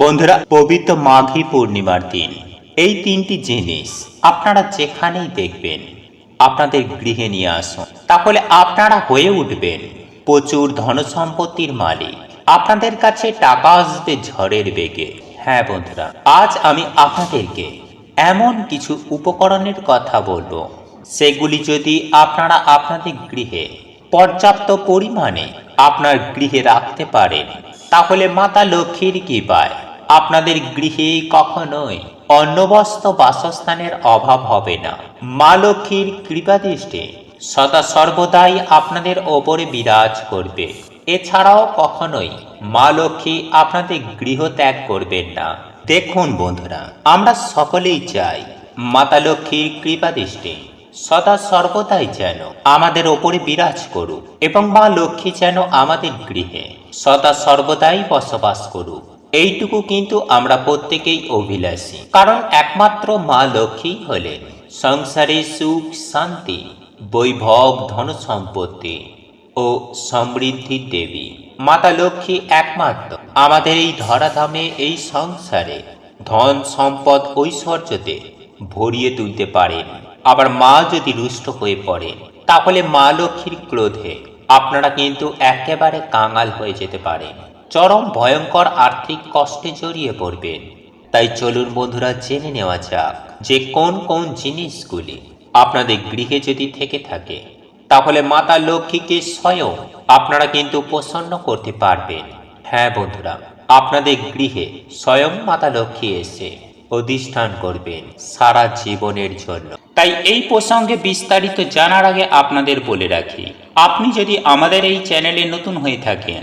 বন্ধুরা, পবিত্র মাঘী পূর্ণিমার দিন। এই তিনটি জিনিস আপনারা যেখানেই দেখবেন, আপনাদের গৃহে নিয়ে আসুন। তাহলে আপনারা হয়ে উঠবেন প্রচুর ধন সম্পত্তির মালিক। আপনাদের কাছে টাকা আসবে ঝড়ের বেগে। হ্যাঁ বন্ধুরা, আজ আমি আপনাদেরকে এমন কিছু উপকরণের কথা বলব। সেগুলি যদি আপনারা আপনাদের গৃহে পর্যাপ্ত পরিমাণে আপনার গৃহে রাখতে পারেন, তাহলে মাতা লক্ষ্মীর কৃপায় আপনাদের গৃহে কখনোই অন্নবস্ত্র বাসস্থানের অভাব হবে না। মা লক্ষ্মীর কৃপাদৃষ্টি সদা সর্বদাই আপনাদের ওপরে বিরাজ করবে। এছাড়াও কখনোই মা লক্ষ্মী আপনাদের গৃহ ত্যাগ করবেন না। দেখুন বন্ধুরা, আমরা সকলেই চাই মাতা লক্ষ্মীর কৃপাদৃষ্টি সদা সর্বদাই যেন আমাদের ওপরে বিরাজ করুক এবং মা লক্ষ্মী যেন আমাদের গৃহে সদা সর্বদাই বসবাস করুক। এইটুকু কিন্তু আমরা প্রত্যেকেই অভিলাষী। কারণ একমাত্র মা লক্ষ্মী হলেন সংসারে সুখ, শান্তি, বৈভব, ধন সম্পত্তি ও সমৃদ্ধির দেবী। মাতা লক্ষ্মী একমাত্র। আমাদের এই ধরাধামে এই সংসারে ধন, সম্পদ, ঐশ্বর্যতে ভরিয়ে তুলতে পারেন। আবার মা যদি রুষ্ট হয়ে পড়েন, তাহলে মা লক্ষ্মীর ক্রোধে আপনারা কিন্তু একেবারে কাঙাল হয়ে যেতে পারেন। চরম ভয়ঙ্কর আর্থিক কষ্টে জড়িয়ে পড়বেন। তাই চলুন বন্ধুরা, জেনে নেওয়া যাক যে কোন কোন জিনিসগুলি আপনাদের গৃহে যদি থেকে থাকে, তাহলে মাতা লক্ষ্মীকে স্বয়ং আপনারা কিন্তু প্রসন্ন করতে পারবেন। হ্যাঁ বন্ধুরা, আপনাদের গৃহে স্বয়ং মাতা লক্ষ্মী এসে অধিষ্ঠান করবেন সারা জীবনের জন্য। তাই এই প্রসঙ্গে বিস্তারিত জানার আগে আপনাদের বলে রাখি, আপনি যদি আমাদের এই চ্যানেলে নতুন হয়ে থাকেন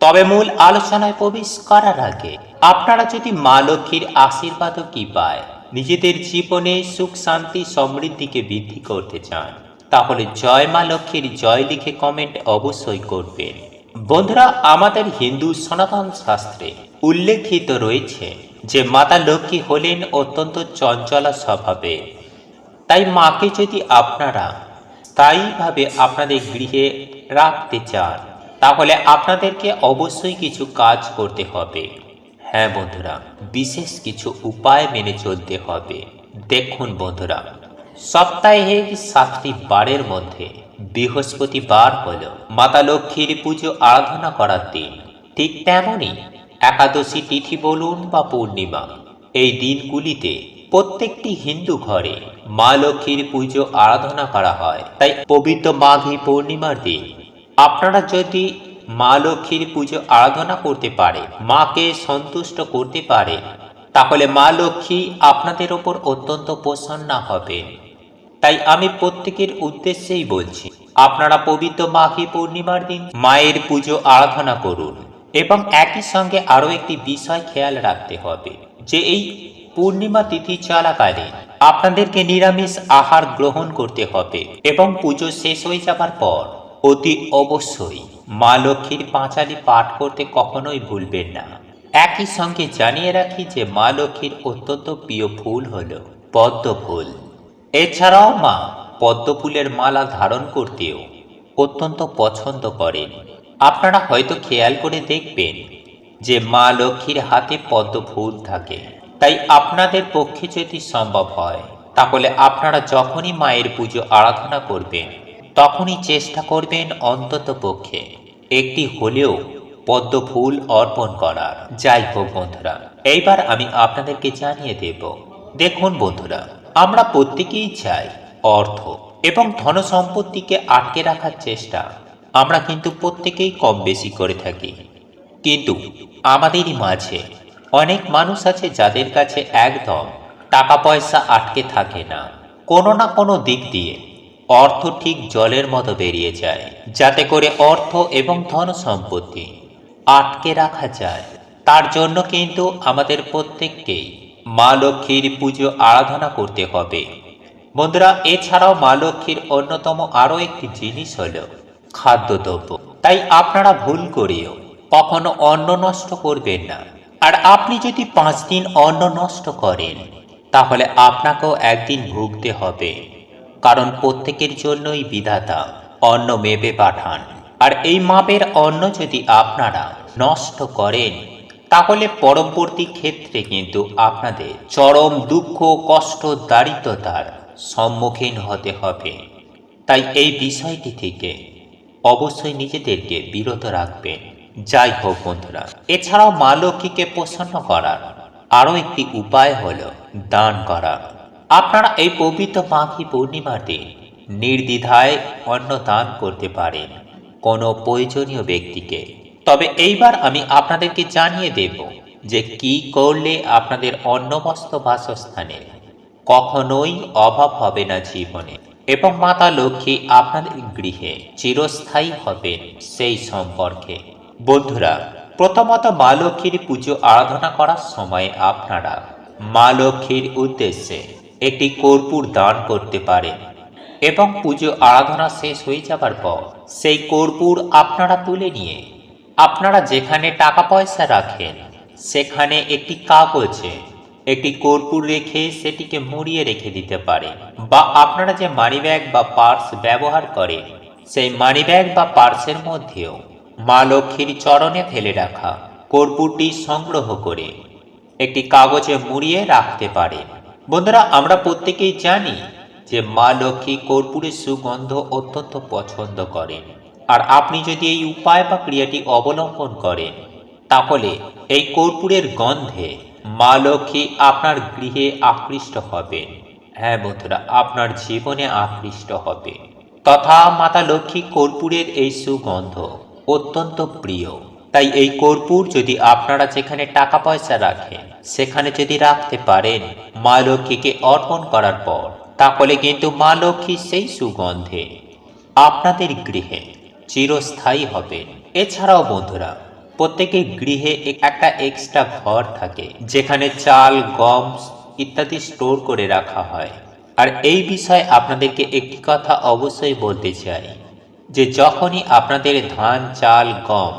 তবে মূল আলোচনায় প্রবেশ করার আগে, আপনারা যদি মা লক্ষ্মীর আশীর্বাদও কি পায়, নিজেদের জীবনে সুখ, শান্তি, সমৃদ্ধিকে বৃদ্ধি করতে চান, তাহলে জয় মা লক্ষ্মীর জয় লিখে কমেন্ট অবশ্যই করবেন। বন্ধুরা, আমাদের হিন্দু সনাতন শাস্ত্রে উল্লেখিত রয়েছে যে মাতা লক্ষ্মী হলেন অত্যন্ত চঞ্চলা স্বভাবে। তাই মাকে যদি আপনারা স্থায়ীভাবে আপনাদের গৃহে রাখতে চান তাহলে আপনাদেরকে অবশ্যই কিছু কাজ করতে হবে। হ্যাঁ বন্ধুরা, বিশেষ কিছু উপায় মেনে চলতে হবে। দেখুন বন্ধুরা সপ্তাহে সাতটি বারের মধ্যে বৃহস্পতিবার হল মাতা লক্ষ্মীর পুজো আরাধনা করার দিন। ঠিক তেমনই একাদশী তিথি বলুন বা পূর্ণিমা। এই দিনগুলিতে প্রত্যেকটি হিন্দু ঘরে মা লক্ষ্মীর পুজো আরাধনা করা হয়। তাই পবিত্র মাঘী পূর্ণিমার দিন আপনারা যদি মা লক্ষ্মীর পুজো আরাধনা করতে পারে, মাকে সন্তুষ্ট করতে পারে, তাহলে মা লক্ষ্মী আপনাদের ওপর অত্যন্ত প্রসন্ন হবেন তাই আমি প্রত্যেকের উদ্দেশ্যেই বলছি, আপনারা পবিত্র মাঘী পূর্ণিমার দিন মায়ের পুজো আরাধনা করুন এবং একই সঙ্গে আরও একটি বিষয় খেয়াল রাখতে হবে যে এই পূর্ণিমা তিথি চলাকালে আপনাদেরকে নিরামিষ আহার গ্রহণ করতে হবে এবং পুজো শেষ হয়ে যাবার পর অতি অবশ্যই মা লক্ষ্মীর পাঁচালি পাঠ করতে কখনোই ভুলবেন না। একই সঙ্গে জানিয়ে রাখি যে মা লক্ষ্মীর অত্যন্ত প্রিয় ফুল হল পদ্ম ফুল এছাড়াও মা পদ্ম ফুলের মালা ধারণ করতেও অত্যন্ত পছন্দ করেন। আপনারা হয়তো খেয়াল করে দেখবেন যে মা লক্ষ্মীর হাতে পদ্ম ফুল থাকে। তাই আপনাদের পক্ষে যদি সম্ভব হয়, তাহলে আপনারা যখনই মায়ের পুজো আরাধনা করবেন তখনই চেষ্টা করবেন অন্তত পক্ষে একটি হলেও পদ্ম ফুল অর্পণ করার। যাই হোক বন্ধুরা, এইবার আমি আপনাদেরকে জানিয়ে দেব। দেখুন বন্ধুরা, আমরা প্রত্যেকেই চাই অর্থ এবং ধন সম্পত্তিকে আটকে রাখার চেষ্টা। আমরা কিন্তু প্রত্যেকেই কম বেশি করে থাকি। কিন্তু আমাদেরই মাঝে অনেক মানুষ আছে যাদের কাছে একদম টাকা পয়সা আটকে থাকে না। কোনো না কোনো দিক দিয়ে অর্থ ঠিক জলের মতো বেরিয়ে যায়, যাতে করে অর্থ এবং ধন সম্পত্তি আটকে রাখা যায়। তার জন্য কিন্তু আমাদের প্রত্যেককেই মা লক্ষ্মীর পুজো আরাধনা করতে হবে। বন্ধুরা, এছাড়াও মা লক্ষ্মীর অন্যতম আরও একটি জিনিস হল খাদ্যদ্রব্য। তাই আপনারা ভুল করেও কখনো অন্ন নষ্ট করবেন না। আর আপনি যদি পাঁচ দিন অন্ন নষ্ট করেন, তাহলে আপনাকেও একদিন ভুগতে হবে। কারণ প্রত্যেকের জন্যই বিধাতা, অন্ন মেপে পাঠান। আর এই মাপের অন্ন যদি আপনারা নষ্ট করেন, তাহলে পরবর্তী ক্ষেত্রে কিন্তু আপনাদের চরম দুঃখ, কষ্ট, দারিদ্রতার সম্মুখীন হতে হবে। তাই এই বিষয়টি থেকে অবশ্যই নিজেদেরকে বিরত রাখবেন। যাই হোক বন্ধুরা, এছাড়াও মা লক্ষ্মীকে প্রসন্ন করার আরও একটি উপায় হল দান করা। আপনারা এই পবিত্র মাঘী পূর্ণিমার দিন নির্দ্বিধায় অন্ন দান করতে পারেন কোনো প্রয়োজনীয় ব্যক্তিকে। তবে এইবার আমি আপনাদেরকে জানিয়ে দেব যে কি করলে আপনাদের অন্ন বস্ত্র বাসস্থানের কখনোই অভাব হবে না জীবনে এবং মাতা লক্ষ্মী আপনাদের গৃহে চিরস্থায়ী হবেন সেই সম্পর্কে। বন্ধুরা, প্রথমত মা লক্ষ্মীর পুজো আরাধনা করার সময় আপনারা মা লক্ষ্মীর উদ্দেশ্যে একটি কর্পূর দান করতে পারেন এবং পুজো আরাধনা শেষ হয়ে যাবার পর সেই কর্পূর আপনারা তুলে নিয়ে, আপনারা যেখানে টাকা পয়সা রাখেন, সেখানে একটি কাগজে, একটি কর্পূর রেখে সেটিকে মুড়িয়ে রেখে দিতে পারেন বা আপনারা যে মানিব্যাগ বা পার্স ব্যবহার করেন, সেই মানিব্যাগ বা পার্সের মধ্যেও মা লক্ষ্মীর চরণে ফেলে রাখা কর্পূরটি সংগ্রহ করে একটি কাগজে মুড়িয়ে রাখতে পারেন। বন্ধুরা, আমরা প্রত্যেকেই জানি যে মা লক্ষ্মী কর্পূরের সুগন্ধ অত্যন্ত পছন্দ করেন। আর আপনি যদি এই উপায় বা ক্রিয়াটি অবলম্বন করেন, তাহলে এই কর্পূরের গন্ধে মা লক্ষ্মী আপনার গৃহে আকৃষ্ট হবেন। হ্যাঁ বন্ধুরা, আপনার জীবনে আকৃষ্ট হবে তথা মাতা লক্ষ্মী কর্পূরের এই সুগন্ধ অত্যন্ত প্রিয়। তাই এই কর্পূর যদি আপনারা যেখানে টাকা পয়সা রাখেন, সেখানে যদি রাখতে পারেন, মা লক্ষ্মীকে অর্পণ করার পর তাহলে কিন্তু মা লক্ষ্মী সেই সুগন্ধে আপনাদের গৃহে চিরস্থায়ী হবেন। এছাড়াও বন্ধুরা, প্রত্যেকের গৃহে একটা এক্সট্রা ঘর থাকে, যেখানে চাল, গম ইত্যাদি স্টোর করে রাখা হয়। আর এই বিষয়ে আপনাদেরকে একটি কথা অবশ্যই বলতে চাই, যে যখনই আপনাদের ধান, চাল, গম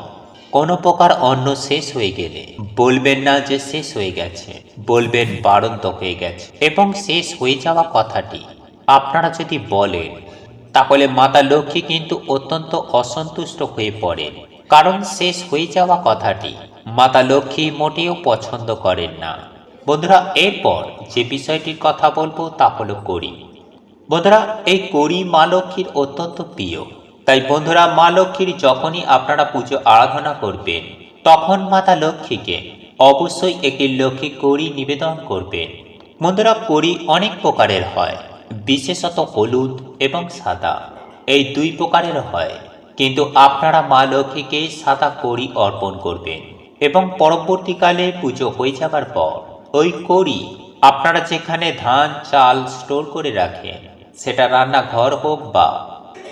কোনো প্রকার অন্ন শেষ হয়ে গেলে বলবেন না যে শেষ হয়ে গেছে, বলবেন বাড়ন্ত হয়ে গেছে। এবং শেষ হয়ে যাওয়া কথাটি আপনারা যদি বলেন, তাহলে মাতা লক্ষ্মী কিন্তু অত্যন্ত অসন্তুষ্ট হয়ে পড়েন। কারণ শেষ হয়ে যাওয়া কথাটি মাতা লক্ষ্মী মোটেও পছন্দ করেন না। বন্ধুরা, এরপর যে বিষয়টির কথা বলব তা হলো করি। বন্ধুরা, এই করি মা লক্ষ্মীর অত্যন্ত প্রিয়। তাই বন্ধুরা মা লক্ষ্মীর যখনই আপনারা পুজো আরাধনা করবেন, তখন মাতা লক্ষ্মীকে অবশ্যই একটি লক্ষ্মী করি নিবেদন করবেন। বন্ধুরা করি অনেক প্রকারের হয়, বিশেষত হলুদ এবং সাদা। এই দুই প্রকারের হয়, কিন্তু আপনারা মা লক্ষ্মীকে সাদা করি অর্পণ করবেন এবং পরবর্তীকালে পুজো হয়ে যাবার পর ওই করি আপনারা যেখানে ধান, চাল স্টোর করে রাখেন, সেটা রান্নাঘর হোক বা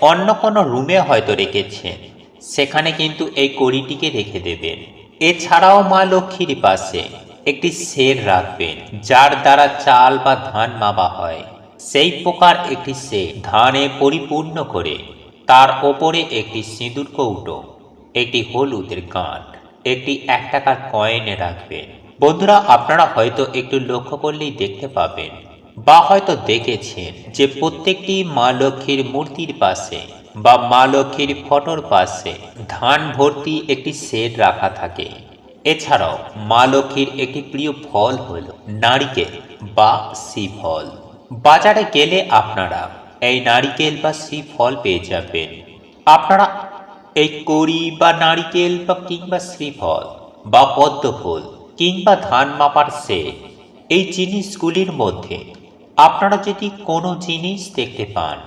অন্য কোনো রুমে হয়তো রেখেছেন সেখানে কিন্তু এই কড়িটিকে রেখে দেবেন। এছাড়াও মা লক্ষ্মীর পাশে একটি সের রাখবেন, যার দ্বারা চাল বা ধান মাপা হয়। সেই প্রকার একটি সে ধানে পরিপূর্ণ করে তার ওপরে একটি সিঁদুর কৌটো, একটি হলুদের গাঁট একটি এক টাকার কয়েন রাখবেন। বন্ধুরা, আপনারা হয়তো একটু লক্ষ্য করলেই দেখতে পাবেন বা হয়তো দেখেছেন যে প্রত্যেকটি মা লক্ষ্মীর মূর্তির পাশে বা মা লক্ষ্মীর ফটোর পাশে ধান ভর্তি একটি সেট রাখা থাকে। এছাড়াও মা লক্ষ্মীর একটি প্রিয় ফল হল নারিকেল বা শ্রীফল। বাজারে গেলে আপনারা এই নারিকেল বা শ্রীফল পেয়ে যাবেন। আপনারা এই কড়ি বা নারিকেল বা কিংবা শ্রীফল বা পদ্ম ফুল কিংবা ধান মাপার সেট এই জিনিসগুলির মধ্যে আপনারা যদি কোনো জিনিস দেখতে পান,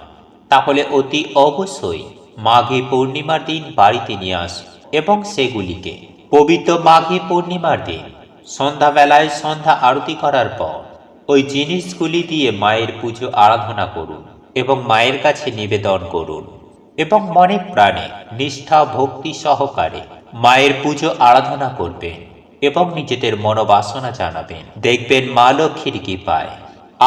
তাহলে অতি অবশ্যই মাঘে পূর্ণিমার দিন বাড়িতে নিয়ে আসুন এবং সেগুলিকে পবিত্র মাঘে পূর্ণিমার দিন, সন্ধ্যাবেলায় সন্ধ্যা আরতি করার পর ওই জিনিসগুলি দিয়ে মায়ের পুজো আরাধনা করুন এবং মায়ের কাছে নিবেদন করুন এবং মনে প্রাণে নিষ্ঠা ভক্তি সহকারে মায়ের পুজো আরাধনা করবেন এবং নিজেদের মনোবাসনা জানাবেন। দেখবেন মা লক্ষ্মীর কৃপায়।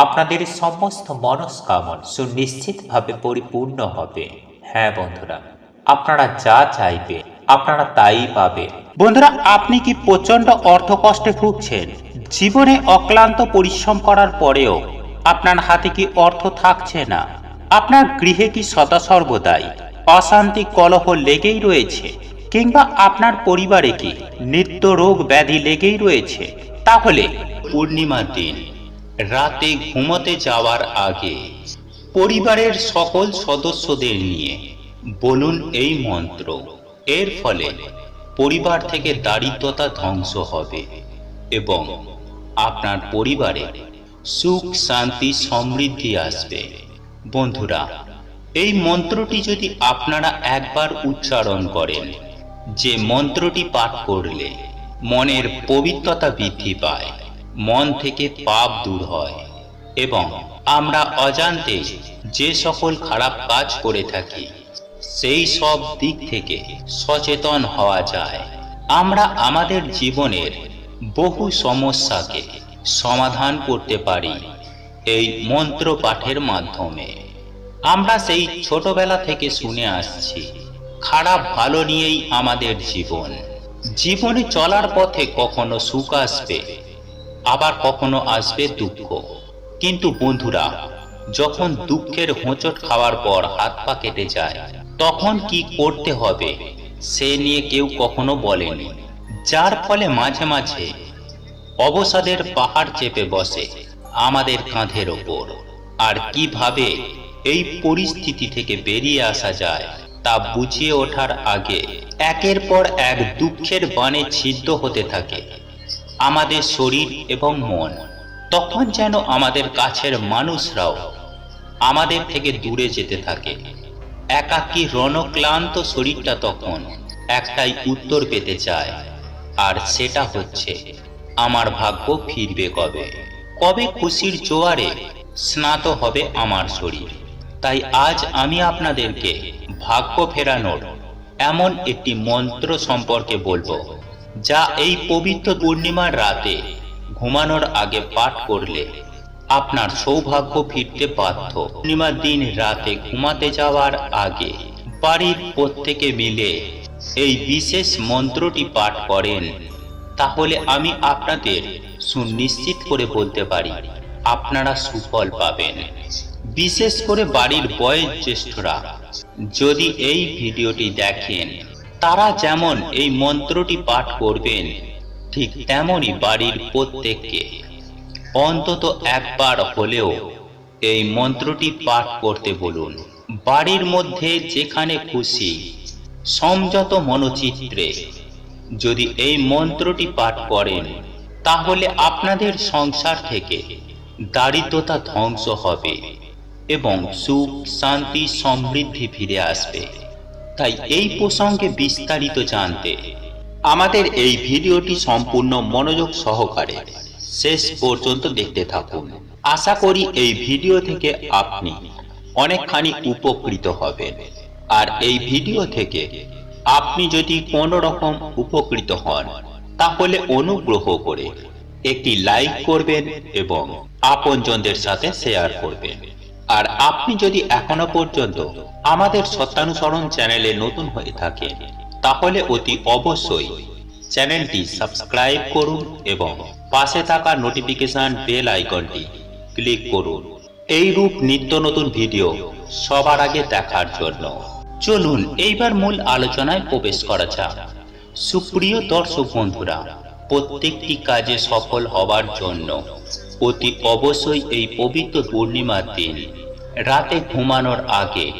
আপনাদের সমস্ত মনস্কামন সুনিশ্চিতভাবে পরিপূর্ণ হবে। হ্যাঁ বন্ধুরা, আপনারা যা চাইবে, আপনারা তাই পাবে বন্ধুরা, আপনি কি প্রচণ্ড অর্থ কষ্টে ভুগছেন? জীবনে অক্লান্ত পরিশ্রম করার পরেও আপনার হাতে কি অর্থ থাকছে না? আপনার গৃহে কি সদা সর্বদাই অশান্তি কলহ লেগেই রয়েছে? কিংবা আপনার পরিবারে কি নিত্য রোগ ব্যাধি লেগেই রয়েছে? তাহলে পূর্ণিমার দিন রাতে ঘুমোতে যাওয়ার আগে পরিবারের সকল সদস্যদের নিয়ে বলুন এই মন্ত্র। এর ফলে পরিবার থেকে দারিদ্রতা ধ্বংস হবে এবং আপনার পরিবারে সুখ, শান্তি, সমৃদ্ধি আসবে। বন্ধুরা, এই মন্ত্রটি যদি আপনারা একবার উচ্চারণ করেন, যে মন্ত্রটি পাঠ করলে মনের পবিত্রতা বৃদ্ধি পায়। মন থেকে পাপ দূর হয় এবং আমরা অজান্তে যে সকল খারাপ কাজ করে থাকি, সেই সব দিক থেকে সচেতন হওয়া যায়। আমরা আমাদের জীবনের বহু সমস্যাকে সমাধান করতে পারি এই মন্ত্র পাঠের মাধ্যমে। আমরা সেই ছোটবেলা থেকে শুনে আসছি, খারাপ ভালো নিয়েই আমাদের জীবন। জীবনে চলার পথে কখনো সুখ আসবে আবার কখনো আসবে দুঃখ। কিন্তু বন্ধুরা, যখন দুঃখের হোঁচট খাওয়ার পর হাত পা কেটে যায়, তখন কি করতে হবে, সে নিয়ে কেউ কখনো বলেনি। যার ফলে মাঝে মাঝে অবসাদের পাহাড় চেপে বসে আমাদের কাঁধের ওপর। আর কীভাবে এই পরিস্থিতি থেকে বেরিয়ে আসা যায়, তা বুঝিয়ে ওঠার আগে একের পর এক দুঃখের বানে ছিদ্র হতে থাকে। আমাদের শরীর এবং মন, তখন যেন আমাদের কাছের মানুষরাও আমাদের থেকে দূরে যেতে থাকে। একাকী রণক্লান্ত শরীরটা তখন একটাই উত্তর পেতে চায়, আর সেটা হচ্ছে, আমার ভাগ্য ফিরবে কবে? কবে খুশির জোয়ারে স্নাত হবে আমার শরীর? তাই আজ আমি আপনাদেরকে ভাগ্য ফেরানোর এমন একটি মন্ত্র সম্পর্কে বলব। যা এই পবিত্র পূর্ণিমার রাতে ঘুমানোর আগে পাঠ করলে আপনার সৌভাগ্য ফিরতে বাধ্য। পূর্ণিমার দিন রাতে ঘুমাতে যাওয়ার আগে বাড়ির প্রত্যেকে মিলে এই বিশেষ মন্ত্রটি পাঠ করেন। তাহলে আমি আপনাদের সুনিশ্চিত করে বলতে পারি, আপনারা সুফল পাবেন। বিশেষ করে বাড়ির বয়োজ্যেষ্ঠরা যদি এই ভিডিওটি দেখেন তারা যেমন এই মন্ত্রটি পাঠ করবেন, ঠিক তেমনই বাড়ির প্রত্যেককে। অন্তত একবার হলেও এই মন্ত্রটি পাঠ করতে বলুন। বাড়ির মধ্যে যেখানে খুশি সংযত মনোচিত্রে যদি এই মন্ত্রটি পাঠ করেন, তাহলে আপনাদের সংসার থেকে দারিদ্রতা ধ্বংস হবে এবং সুখ, শান্তি, সমৃদ্ধি ফিরে আসবে। তাই এই প্রসঙ্গে বিস্তারিত জানতে আমাদের এই ভিডিওটি সম্পূর্ণ মনোযোগ সহকারে শেষ পর্যন্ত দেখতে থাকুন। আশা করি এই ভিডিও থেকে আপনি অনেকখানি উপকৃত হবেন। আর এই ভিডিও থেকে আপনি যদি কোনো রকম উপকৃত হন, তাহলে অনুগ্রহ করে একটি লাইক করবেন এবং আপনজনদের সাথে শেয়ার করবেন। আর আপনি যদি এখনও পর্যন্ত আমাদের সত্যানুসরণ চ্যানেলে নতুন হয়ে থাকেন, তাহলে অতি অবশ্যই চ্যানেলটি সাবস্ক্রাইব করুন এবং পাশে থাকা নোটিফিকেশন বেল আইকনটি ক্লিক করুন। এই রূপ নিত্য নতুন ভিডিও সবার আগে দেখার জন্য। চলুন এইবার মূল আলোচনায় প্রবেশ করা যাক। সুপ্রিয় দর্শক বন্ধুরা, প্রত্যেকটি কাজে সফল হবার জন্য অতি অবশ্যই এই পবিত্র পূর্ণিমার দিন। রাতে ঘুমানোর আগে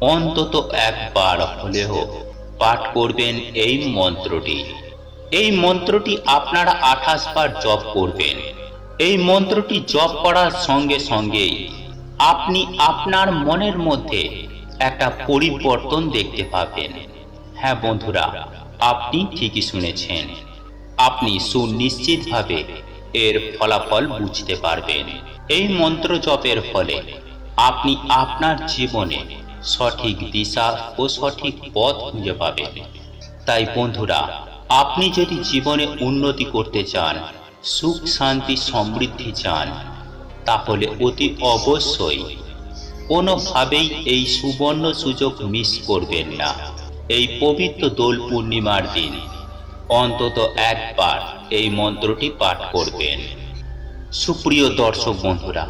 অন্তত একবার হলেও পাঠ করবেন এই মন্ত্রটি। এই মন্ত্রটি আপনারা আঠাশ বার জপ করবেন। এই মন্ত্রটি জপ করার সঙ্গে সঙ্গেই আপনি আপনার মনের মধ্যে একটা পরিবর্তন দেখতে পাবেন। হ্যাঁ বন্ধুরা, আপনি ঠিকই শুনেছেন। আপনি সুনিশ্চিতভাবে এর ফলাফল বুঝতে পারবেন। এই মন্ত্র জপের ফলে আপনি আপনার জীবনে সঠিক দিশা ও সঠিক পথ খুঁজে পাবেন। তাই বন্ধুরা, আপনি যদি জীবনে উন্নতি করতে চান, সুখ, শান্তি, সমৃদ্ধি চান, তাহলে অতি অবশ্যই কোনোভাবেই এই সুবর্ণ সুযোগ মিস করবেন না। এই পবিত্র দোল পূর্ণিমার দিন অন্তত একবার এই মন্ত্রটি পাঠ করবেন। সুপ্রিয় দর্শক বন্ধুরা,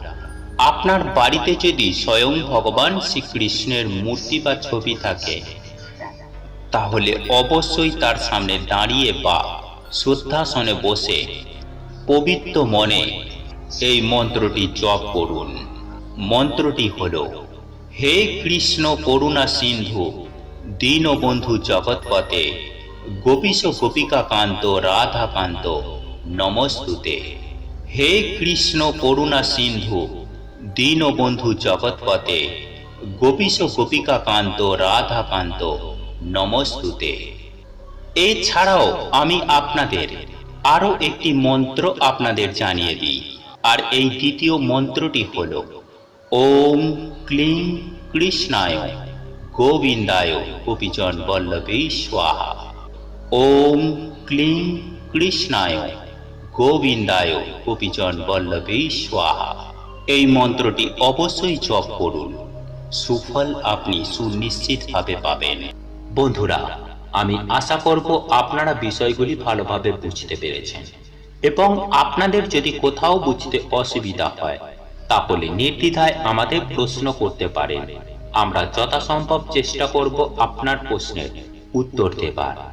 আপনার বাড়িতে যদি স্বয়ং ভগবান শ্রীকৃষ্ণের মূর্তি বা ছবি থাকে, তাহলে অবশ্যই তার সামনে দাঁড়িয়ে বা শ্রদ্ধাসনে বসে পবিত্র মনে এই মন্ত্রটি জপ করুন। মন্ত্রটি হল, হে কৃষ্ণ করুণা সিন্ধু, দীনবন্ধু জগৎপতে গোপীশ গোপিকা কান্ত, রাধা কান্ত, নমস্তুতে। হে কৃষ্ণ করুণা সিন্ধু, দীনবন্ধু জগৎপতে গোপীশ গোপিকা কান্ত, রাধা কান্ত, নমস্তুতে। এছাড়াও আমি আপনাদের আরও একটি মন্ত্র আপনাদের জানিয়ে দিই, আর এই দ্বিতীয় মন্ত্রটি হল, ওম ক্লিং কৃষ্ণায়, গোবিন্দায় গোপীজন বল্লভী স্বাহা। ওম ক্লিং কৃষ্ণায়, গোবিন্দায় গোপীজন বল্লভী স্বাহা। এই মন্ত্রটি অবশ্যই জপ করুন। সুফল আপনি সুনিশ্চিতভাবে পাবেন। বন্ধুরা, আমি আশা করব আপনারা বিষয়গুলি ভালোভাবে বুঝতে পেরেছেন এবং আপনাদের যদি কোথাও বুঝতে অসুবিধা হয়, তাহলে নির্দ্বিধায় আমাদের প্রশ্ন করতে পারেন। আমরা যথাসম্ভব চেষ্টা করব আপনার প্রশ্নের উত্তর দেবার।